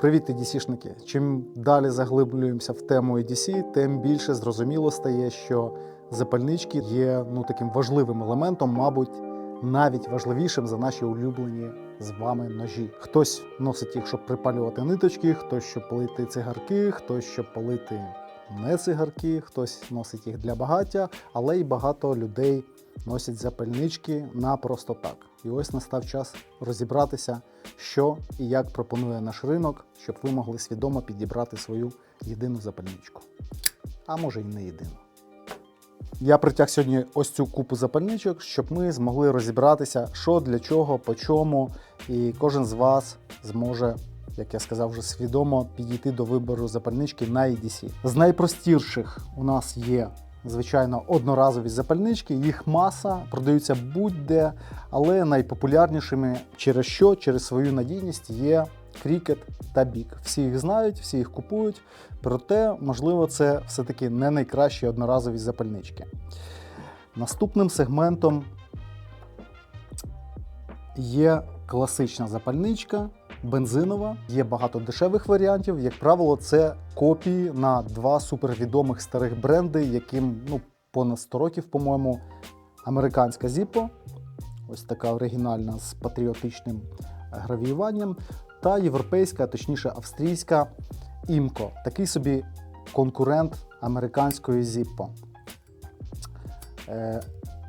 Привіт, EDC-шники! Чим далі заглиблюємося в тему EDC, тим більше зрозуміло стає, що запальнички є ну таким важливим елементом, мабуть, навіть важливішим за наші улюблені з вами ножі. Хтось носить їх, щоб припалювати ниточки, хтось щоб палити цигарки, хтось щоб палити не цигарки, хтось носить їх для багаття, але й багато людей носять запальнички на просто так. І ось настав час розібратися, що і як пропонує наш ринок, щоб ви могли свідомо підібрати свою єдину запальничку. А може й не єдину. Я притяг сьогодні ось цю купу запальничок, щоб ми змогли розібратися, що для чого, по чому, і кожен з вас зможе, як я сказав, вже свідомо підійти до вибору запальнички на EDC. З найпростіших у нас є. Звичайно, одноразові запальнички, їх маса, продаються будь-де, але найпопулярнішими через що? Через свою надійність є крікет та бік. Всі їх знають, всі їх купують, проте, можливо, це все-таки не найкращі одноразові запальнички. Наступним сегментом є класична запальничка, бензинова. Є багато дешевих варіантів. Як правило, це копії на два супервідомих старих бренди, яким ну, понад 100 років, по-моєму, американська Zippo, ось така оригінальна з патріотичним гравіюванням, та європейська, точніше австрійська Імко, такий собі конкурент американської Zippo. Е,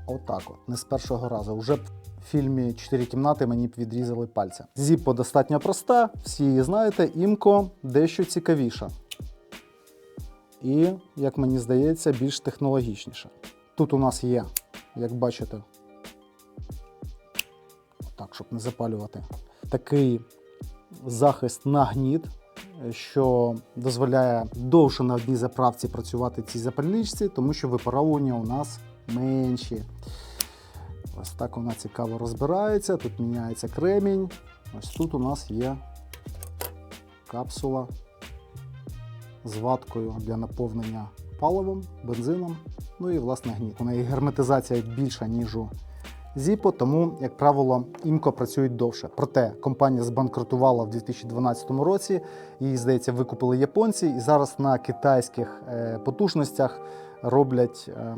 отак от, не з першого разу. Уже б в фільмі Чотири кімнати мені б відрізали пальця. Zippo достатньо проста, всі її знаєте, Імко дещо цікавіша. І, як мені здається, більш технологічніша. Тут у нас є, як бачите, так, щоб не запалювати, такий захист на гніт, що дозволяє довше на одній заправці працювати цій запальничці, тому що випаровування у нас менші. Ось так вона цікаво розбирається. Тут міняється кремінь. Ось тут у нас є капсула з ваткою для наповнення паливом, бензином. Ну і власне гніт. У неї герметизація більша, ніж у Zippo, тому, як правило, імко працюють довше. Проте компанія збанкрутувала в 2012 році. Її, здається, викупили японці, і зараз на китайських е, потужностях роблять е,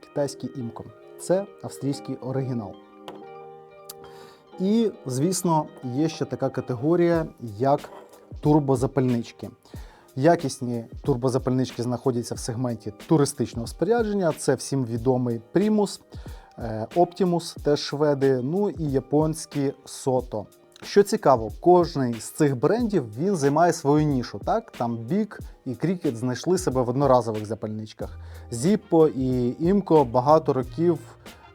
китайський імко. Це австрійський оригінал. І, звісно, є ще така категорія, як турбозапальнички. Якісні турбозапальнички знаходяться в сегменті туристичного спорядження. Це всім відомий Primus, Оптимус, Optimus, теж шведи, ну і японські Soto. Що цікаво, кожний з цих брендів він займає свою нішу. Так, там Big і Cricket знайшли себе в одноразових запальничках. Zippo і Imco багато років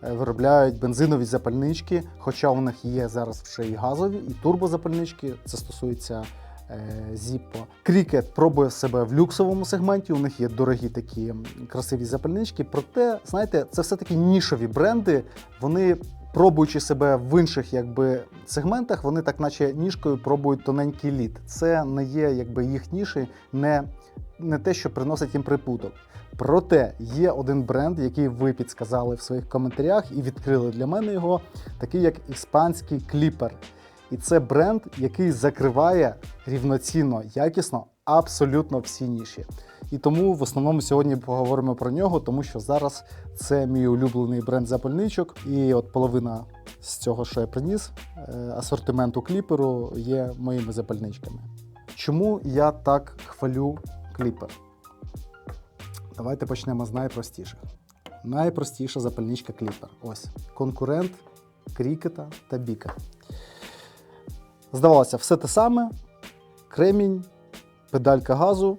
е, виробляють бензинові запальнички, хоча у них є зараз вже і газові, і турбозапальнички. Це стосується е, Zippo. Cricket пробує себе в люксовому сегменті. У них є дорогі такі красиві запальнички. Проте, знаєте, це все-таки нішові бренди. Вони пробуючи себе в інших якби, сегментах, вони так наче ніжкою пробують тоненький лід. Це не є якби, їх ніші, не, не те, що приносить їм припуток. Проте є один бренд, який ви підсказали в своїх коментарях і відкрили для мене його, такий як іспанський кліпер. І це бренд, який закриває рівноцінно, якісно абсолютно всі ніші. І тому в основному сьогодні поговоримо про нього, тому що зараз це мій улюблений бренд запальничок. І от половина з цього, що я приніс, е, асортименту кліперу є моїми запальничками. Чому я так хвалю кліпер? Давайте почнемо з найпростіших. Найпростіша запальничка кліпер. Ось конкурент крікета та біка. Здавалося, все те саме: кремінь, педалька газу,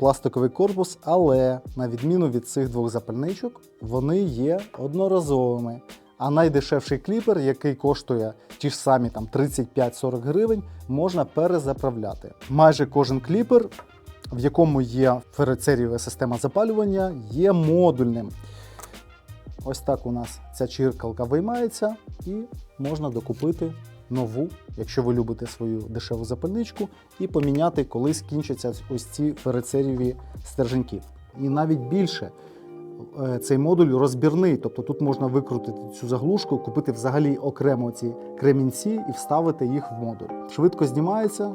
пластиковий корпус, але на відміну від цих двох запальничок, вони є одноразовими. А найдешевший кліпер, який коштує ті ж самі там 35-40 гривень, можна перезаправляти. Майже кожен кліпер, в якому є ферицерієва система запалювання, є модульним. Ось так у нас ця чиркалка виймається і можна докупити нову, якщо ви любите свою дешеву запальничку, і поміняти, коли скінчаться ось ці ферицерієві стерженьки. І навіть більше е, цей модуль розбірний, тобто тут можна викрутити цю заглушку, купити взагалі окремо ці кремінці і вставити їх в модуль. Швидко знімається,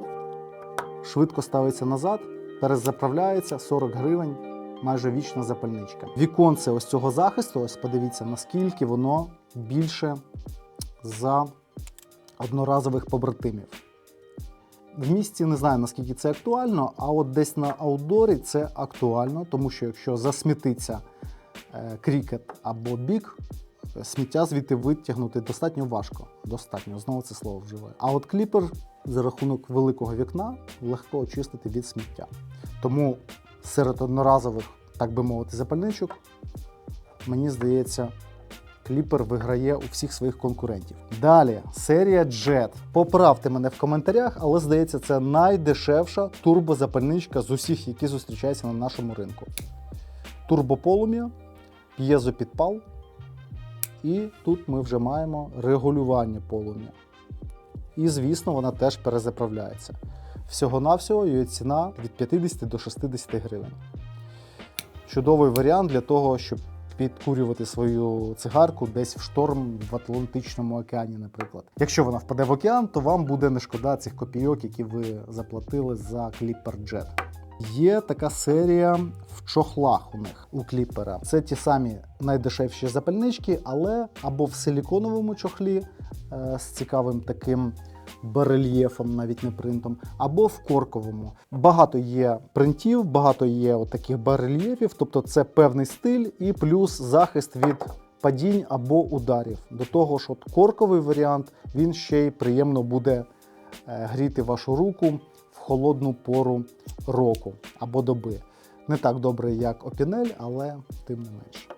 швидко ставиться назад, перезаправляється 40 гривень, майже вічна запальничка. Віконце ось цього захисту, ось подивіться, наскільки воно більше за одноразових побратимів. В місті не знаю наскільки це актуально, а от десь на аутдорі це актуально, тому що якщо засмітиться е, крікет або бік, сміття звідти витягнути достатньо важко. Достатньо, знову це слово вживаю. А от кліпер за рахунок великого вікна легко очистити від сміття. Тому серед одноразових, так би мовити, запальничок, мені здається, Кліпер виграє у всіх своїх конкурентів. Далі серія Jet. Поправте мене в коментарях, але здається, це найдешевша турбозапальничка з усіх, які зустрічаються на нашому ринку. Турбополум'я, п'єзопідпал. І тут ми вже маємо регулювання полум'я. І, звісно, вона теж перезаправляється. Всього-навсього її ціна від 50 до 60 гривень. Чудовий варіант для того, щоб підкурювати свою цигарку десь в шторм в Атлантичному океані, наприклад. Якщо вона впаде в океан, то вам буде не шкода цих копійок, які ви заплатили за Clipper Jet. Є така серія в чохлах у них у кліпера. Це ті самі найдешевші запальнички, але або в силіконовому чохлі е, з цікавим таким барельєфом, навіть не принтом, або в корковому. Багато є принтів, багато є таких барельєфів, тобто це певний стиль і плюс захист від падінь або ударів. До того ж, от корковий варіант він ще й приємно буде е, гріти вашу руку в холодну пору року або доби. Не так добре, як опінель, але тим не менш.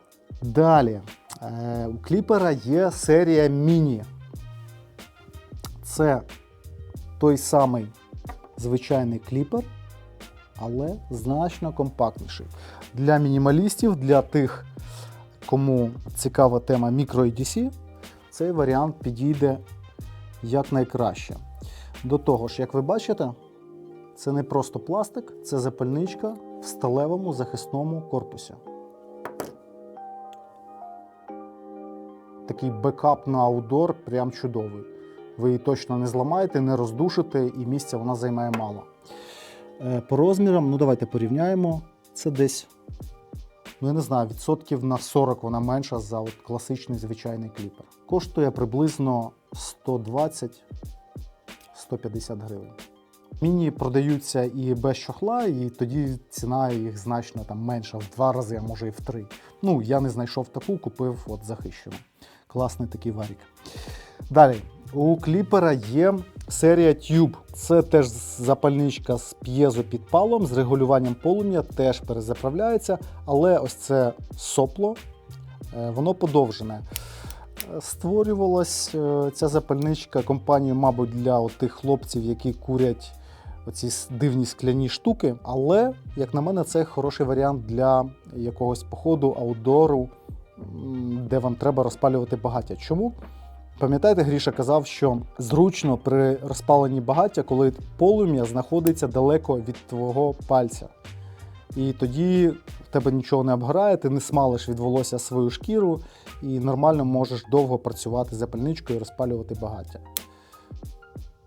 Далі е, у кліпера є серія міні. Це той самий звичайний кліпер, але значно компактніший. Для мінімалістів, для тих, кому цікава тема мікро EDC, цей варіант підійде якнайкраще. До того ж, як ви бачите, це не просто пластик, це запальничка в сталевому захисному корпусі. Такий бекап на аутдор прям чудовий. Ви її точно не зламаєте, не роздушите, і місця вона займає мало. Е, По розмірам, ну давайте порівняємо. Це десь, ну я не знаю, відсотків на 40 вона менша за от класичний звичайний кліпер. Коштує приблизно 120-150 гривень. Міні продаються і без чохла, і тоді ціна їх значно там менша в два рази, а може і в три. Ну, я не знайшов таку, купив от захищену. Класний такий варік. Далі, у кліпера є серія Tube. Це теж запальничка з п'єзопідпалом, з регулюванням полум'я, теж перезаправляється, але ось це сопло, е, воно подовжене. Е, Створювалась е, ця запальничка компанією, мабуть, для тих хлопців, які курять оці дивні скляні штуки. Але, як на мене, це хороший варіант для якогось походу, аутдору, м, де вам треба розпалювати багаття. Чому? Пам'ятаєте, Гріша казав, що зручно при розпаленні багаття, коли полум'я знаходиться далеко від твого пальця. І тоді в тебе нічого не обгорає, ти не смалиш від волосся свою шкіру і нормально можеш довго працювати запальничкою і розпалювати багаття.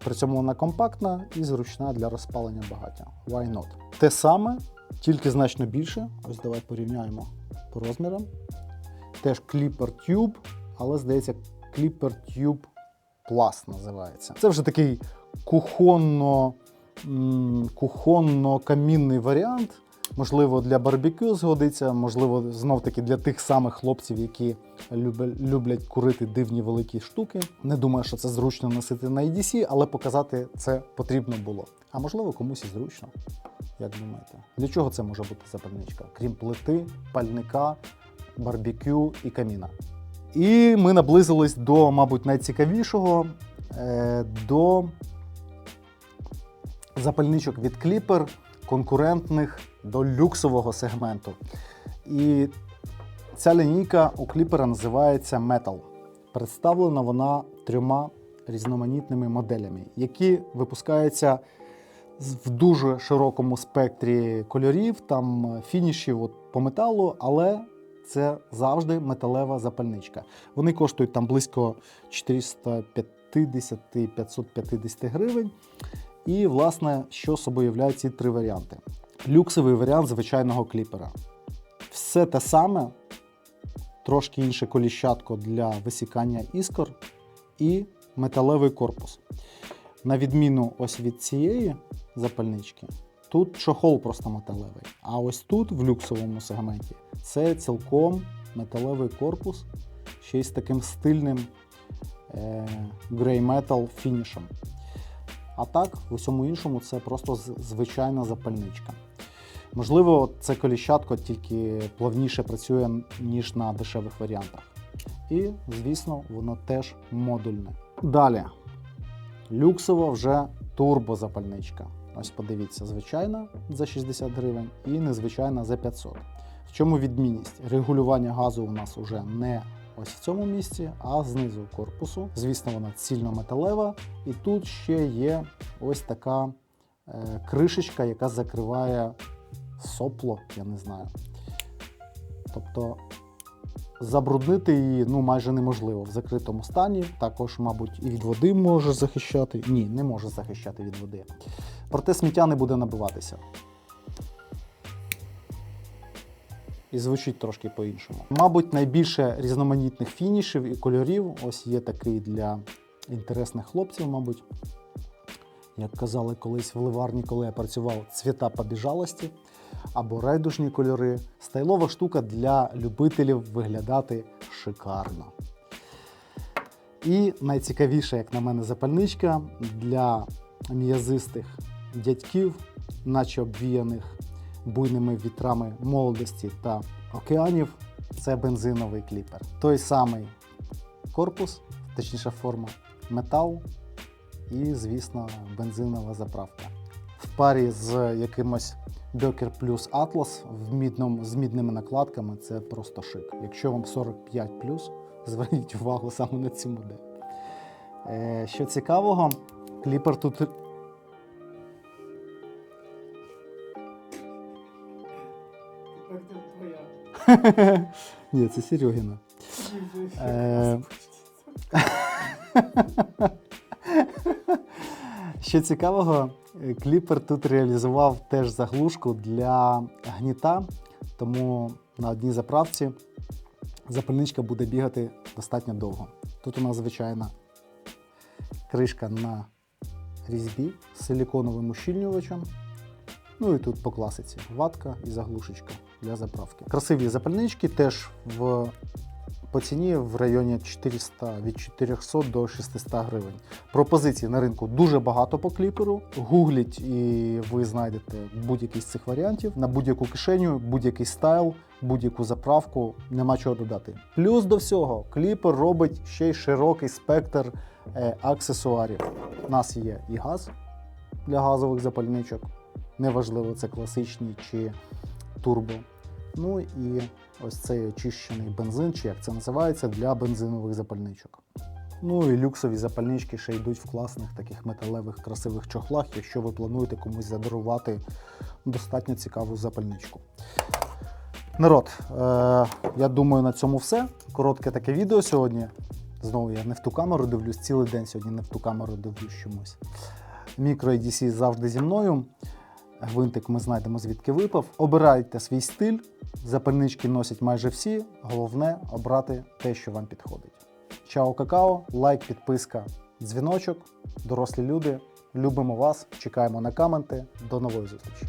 При цьому вона компактна і зручна для розпалення багаття. Why not? Те саме, тільки значно більше. Ось давай порівняємо по розмірам. Теж Clipper Tube, але здається, Clipper Tube Plus називається. Це вже такий кухонно кухонно камінний варіант. Можливо, для барбекю згодиться, можливо, знов-таки для тих самих хлопців, які люблять курити дивні великі штуки. Не думаю, що це зручно носити на EDC, але показати це потрібно було. А можливо, комусь і зручно. Як думаєте? Для чого це може бути запальничка? Крім плити, пальника, барбекю і каміна. І ми наблизились до, мабуть, найцікавішого е, до запальничок від Clipper, конкурентних до люксового сегменту. І ця лінійка у Clipper називається Metal. Представлена вона трьома різноманітними моделями, які випускаються в дуже широкому спектрі кольорів, там е, фінішів от, по металу, але це завжди металева запальничка. Вони коштують там близько 450-550 гривень. І, власне, що собою являють ці три варіанти. Люксовий варіант звичайного кліпера. Все те саме, трошки інше коліщатко для висікання іскор і металевий корпус. На відміну ось від цієї запальнички, тут чохол просто металевий. А ось тут, в люксовому сегменті, це цілком металевий корпус, ще й з таким стильним е, грей метал фінішем. А так, в усьому іншому це просто звичайна запальничка. Можливо, це коліщатко тільки плавніше працює, ніж на дешевих варіантах. І, звісно, воно теж модульне. Далі. Люксова вже турбозапальничка. Ось подивіться, звичайна за 60 гривень і незвичайна за 500. В чому відмінність? Регулювання газу у нас уже не ось в цьому місці, а знизу корпусу. Звісно, вона цільнометалева. І тут ще є ось така е, кришечка, яка закриває сопло, я не знаю. Тобто забруднити її ну, майже неможливо в закритому стані. Також, мабуть, і від води може захищати. Ні, не може захищати від води. Проте сміття не буде набиватися. І звучить трошки по-іншому. Мабуть, найбільше різноманітних фінішів і кольорів. Ось є такий для інтересних хлопців, мабуть. Як казали колись в ливарні, коли я працював, цвіта побіжалості або райдужні кольори. Стайлова штука для любителів виглядати шикарно. І найцікавіша, як на мене, запальничка для м'язистих дядьків, наче обвіяних буйними вітрами молодості та океанів. Це бензиновий кліпер. Той самий корпус, точніше форма, метал і, звісно, бензинова заправка. В парі з якимось Docker Plus Atlas в мідному, з мідними накладками це просто шик. Якщо вам 45 зверніть увагу саме на цю модель. Е, що цікавого, кліпер тут. Ні, це Серегіна. Е, Що цікавого, кліпер тут реалізував теж заглушку для гніта, тому на одній заправці запальничка буде бігати достатньо довго. Тут у нас звичайна кришка на різьбі з силіконовим ущільнювачем. Ну і тут по класиці ватка і заглушечка для заправки. Красиві запальнички теж в по ціні в районі 400, від 400 до 600 гривень. Пропозицій на ринку дуже багато по кліперу. Гугліть і ви знайдете будь-який з цих варіантів на будь-яку кишеню, будь-який стайл, будь-яку заправку. Нема чого додати. Плюс до всього, кліпер робить ще й широкий спектр е, аксесуарів. У нас є і газ для газових запальничок. Неважливо, це класичні чи турбо. Ну і ось цей очищений бензин, чи як це називається, для бензинових запальничок. Ну і люксові запальнички ще йдуть в класних таких металевих красивих чохлах, якщо ви плануєте комусь задарувати достатньо цікаву запальничку. Народ, е- я думаю, на цьому все. Коротке таке відео сьогодні. Знову я не в ту камеру дивлюсь, цілий день сьогодні не в ту камеру дивлюсь чомусь. Мікро ADC завжди зі мною. Гвинтик ми знайдемо звідки випав. Обирайте свій стиль. Запальнички носять майже всі. Головне обрати те, що вам підходить. Чао, какао, лайк, підписка, дзвіночок. Дорослі люди. Любимо вас, чекаємо на коменти. До нової зустрічі.